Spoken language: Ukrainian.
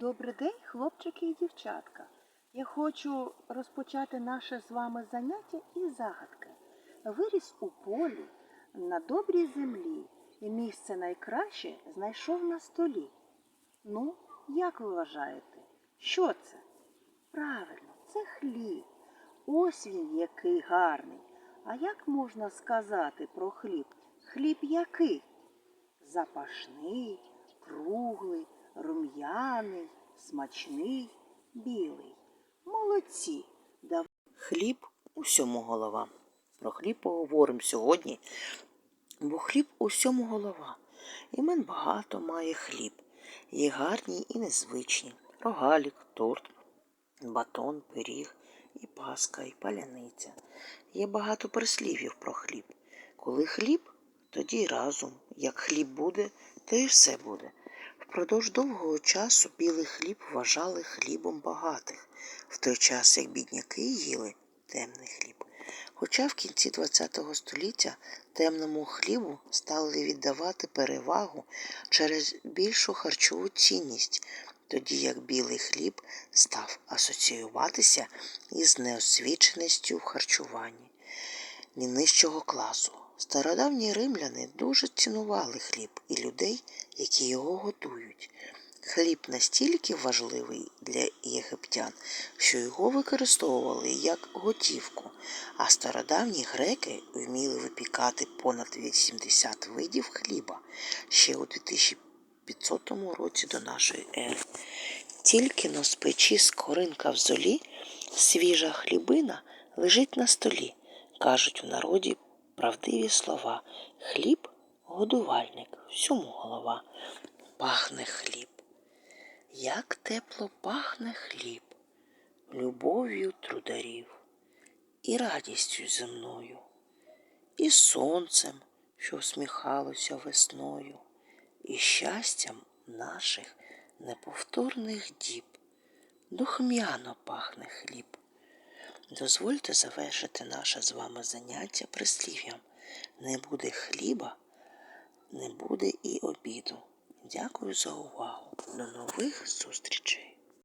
Добрий день, хлопчики і дівчатка. Я хочу розпочати наше з вами заняття із загадки. Виріс у полі на добрій землі і місце найкраще знайшов на столі. Ну, як ви вважаєте, що це? Правильно, це хліб. Ось він який гарний. А як можна сказати про хліб? Хліб який? Запашний, рум'яний, смачний, білий. Молодці. Дав... Хліб усьому голова. Про хліб поговоримо сьогодні, бо хліб усьому голова. Імен багато має хліб. Є гарні і незвичні. Рогалік, торт, батон, пиріг, і паска, і паляниця. Є багато прислів'їв про хліб. Коли хліб, тоді й разом. Як хліб буде, то і все буде. Впродовж довгого часу білий хліб вважали хлібом багатих, в той час як бідняки їли темний хліб. Хоча в кінці ХХ століття темному хлібу стали віддавати перевагу через більшу харчову цінність, тоді як білий хліб став асоціюватися із неосвіченістю в харчуванні ні нижчого класу. Стародавні римляни дуже цінували хліб і людей, які його готують. Хліб настільки важливий для єгиптян, що його використовували як готівку, а стародавні греки вміли випікати понад 80 видів хліба ще у 2500 році до нашої ери. Тільки но з печі скоринка в золі, свіжа хлібина лежить на столі. Кажуть в народі правдиві слова. Хліб годувальник, всьому голова. Пахне хліб. Як тепло пахне хліб, любов'ю трударів, і радістю земною, і сонцем, що всміхалося весною, і щастям наших неповторних діб. Духмяно пахне хліб. Дозвольте завершити наше з вами заняття прислів'ям. Не буде хліба, не буде і обіду. Дякую за увагу. До нових зустрічей!